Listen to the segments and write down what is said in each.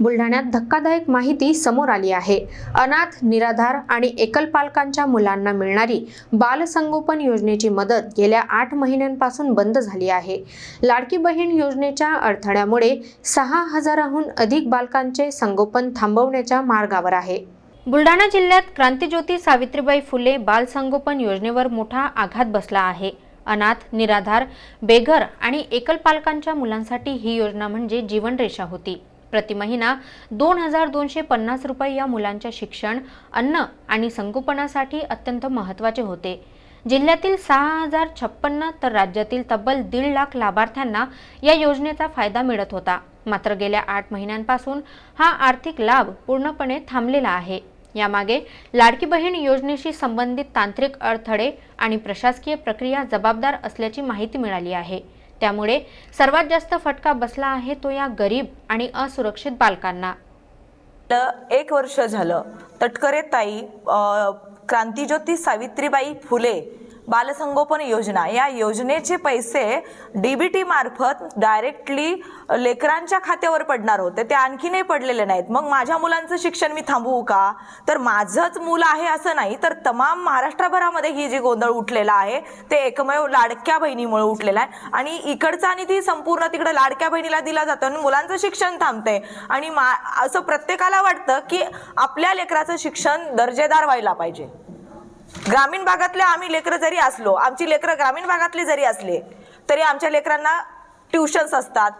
बुलढाण्यात धक्कादायक माहिती समोर आली आहे. अनाथ निराधार आणि एकल पालकांच्या मुलांना मिळणारी बालसंगोपन योजनेची मदत गेल्या आठ महिन्यांपासून बंद झाली आहे. लाडकी बहीण योजनेच्या अडथळ्यामुळे सहा हजाराहून अधिक बालकांचे संगोपन थांबवण्याच्या मार्गावर आहे. बुलढाणा जिल्ह्यात क्रांतिज्योती सावित्रीबाई फुले बालसंगोपन योजनेवर मोठा आघात बसला आहे. अनाथ निराधार बेघर आणि एकल पालकांच्या मुलांसाठी ही योजना म्हणजे जीवनरेषा होती. प्रति महिना दोन हजार दोनशे पन्नास रुपये या मुलांच्या शिक्षण अन्न आणि संगोपनासाठी अत्यंत महत्त्वाचे होते. जिल्ह्यातील सहा हजार छप्पन्न तर राज्यातील तब्बल दीड लाख लाभार्थ्यांना या योजनेचा फायदा मिळत होता. मात्र गेल्या आठ महिन्यांपासून हा आर्थिक लाभ पूर्णपणे थांबलेला आहे. यामागे लाडकी बहीण योजनेशी संबंधित तांत्रिक अडथळे आणि प्रशासकीय प्रक्रिया जबाबदार असल्याची माहिती मिळाली आहे. त्यामुळे सर्वात जास्त फटका बसला आहे तो या गरीब आणि असुरक्षित बालकांना. एक वर्ष झालं तटकरे ताई क्रांतीज्योती क्रांतिज्योती सावित्रीबाई फुले बालसंगोपन योजना. या योजनेचे पैसे डीबीटी मार्फत डायरेक्टली लेकरांच्या खात्यावर पडणार होते. ते आणखीनही पडलेले नाहीत. मग माझ्या मुलांचं शिक्षण मी थांबवू का? तर माझंच मूल आहे असं नाही तर तमाम महाराष्ट्रभरामध्ये ही जी गोंधळ उठलेला आहे ते एकमेव लाडक्या बहिणीमुळे उठलेला आहे. आणि इकडचा आणि ती संपूर्ण तिकडे लाडक्या बहिणीला दिला जातो आणि मुलांचं शिक्षण थांबते. आणि मा असं प्रत्येकाला वाटतं की आपल्या लेकराचं शिक्षण दर्जेदार व्हायला पाहिजे. ग्रामीण भागातले आम्ही लेकरं जरी असलो आमची लेकरं ग्रामीण भागातले जरी असले तरी आमच्या लेकरांना ट्युशन्स असतात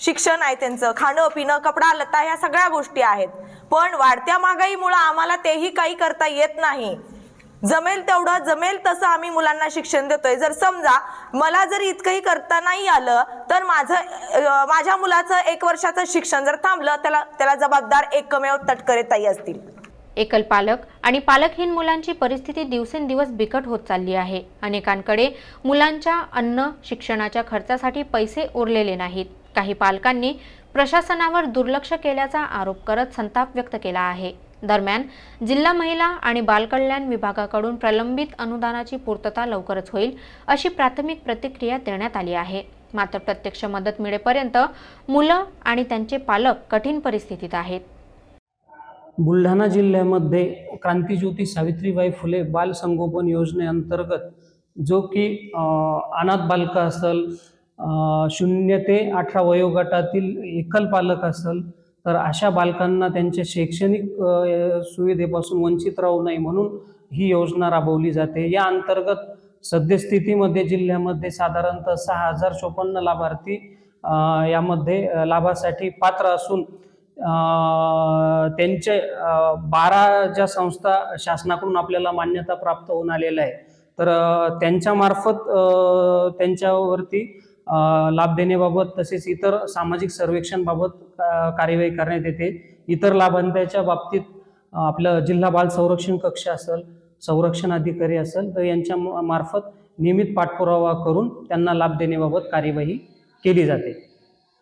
शिक्षण आहे त्यांचं खाणं पिणं कपडा लता ह्या सगळ्या गोष्टी आहेत. पण वाढत्या महागाईमुळं आम्हाला तेही काही करता येत नाही. जमेल तेवढं जमेल तसं आम्ही मुलांना शिक्षण देतोय. जर समजा मला जर इतकंही करता नाही आलं तर माझं माझ्या मुलाचं एक वर्षाचं शिक्षण जर थांबलं त्याला त्याला जबाबदार एकमेव तटकरे ताई असतील. एकल पालक आणि पालकहीन मुलांची परिस्थिती दिवसेंदिवस बिकट होत चालली आहे. अनेकांकडे मुलांच्या अन्न शिक्षणाच्या खर्चासाठी पैसे उरलेले नाहीत. काही पालकांनी प्रशासनावर दुर्लक्ष केल्याचा आरोप करत संताप व्यक्त केला आहे. दरम्यान जिल्हा महिला आणि बालकल्याण विभागाकडून प्रलंबित अनुदानाची पूर्तता लवकरच होईल अशी प्राथमिक प्रतिक्रिया देण्यात आली आहे. मात्र प्रत्यक्ष मदत मिळेपर्यंत मुलं आणि त्यांचे पालक कठीण परिस्थितीत आहेत. बुलढाणा जिल्ह्यामध्ये क्रांतिज्योती सावित्रीबाई फुले बाल संगोपन योजनेअंतर्गत जो की अनाथ बालकं असेल शून्य ते अठरा वयोगटातील एकल पालक असेल तर अशा बालकांना त्यांच्या शैक्षणिक सुविधेपासून वंचित राहू नये म्हणून ही योजना राबवली जाते. या अंतर्गत सद्यस्थितीमध्ये जिल्ह्यामध्ये साधारणतः सहा हजार चोपन्न लाभार्थी यामध्ये लाभासाठी पात्र असून त्यांचे बारा ज्या संस्था शासनाकडून आपल्याला मान्यता प्राप्त होऊन आलेल्या आहे तर त्यांच्यामार्फत त्यांच्यावरती लाभ देण्याबाबत तसेच इतर सामाजिक सर्वेक्षणबाबत कार्यवाही करण्यात येते. इतर लाभांत्याच्या बाबतीत आपलं जिल्हा बाल संरक्षण कक्ष असेल संरक्षण अधिकारी असेल तर यांच्या म- मार्फत नियमित पाठपुरावा करून त्यांना लाभ देण्याबाबत कार्यवाही केली जाते.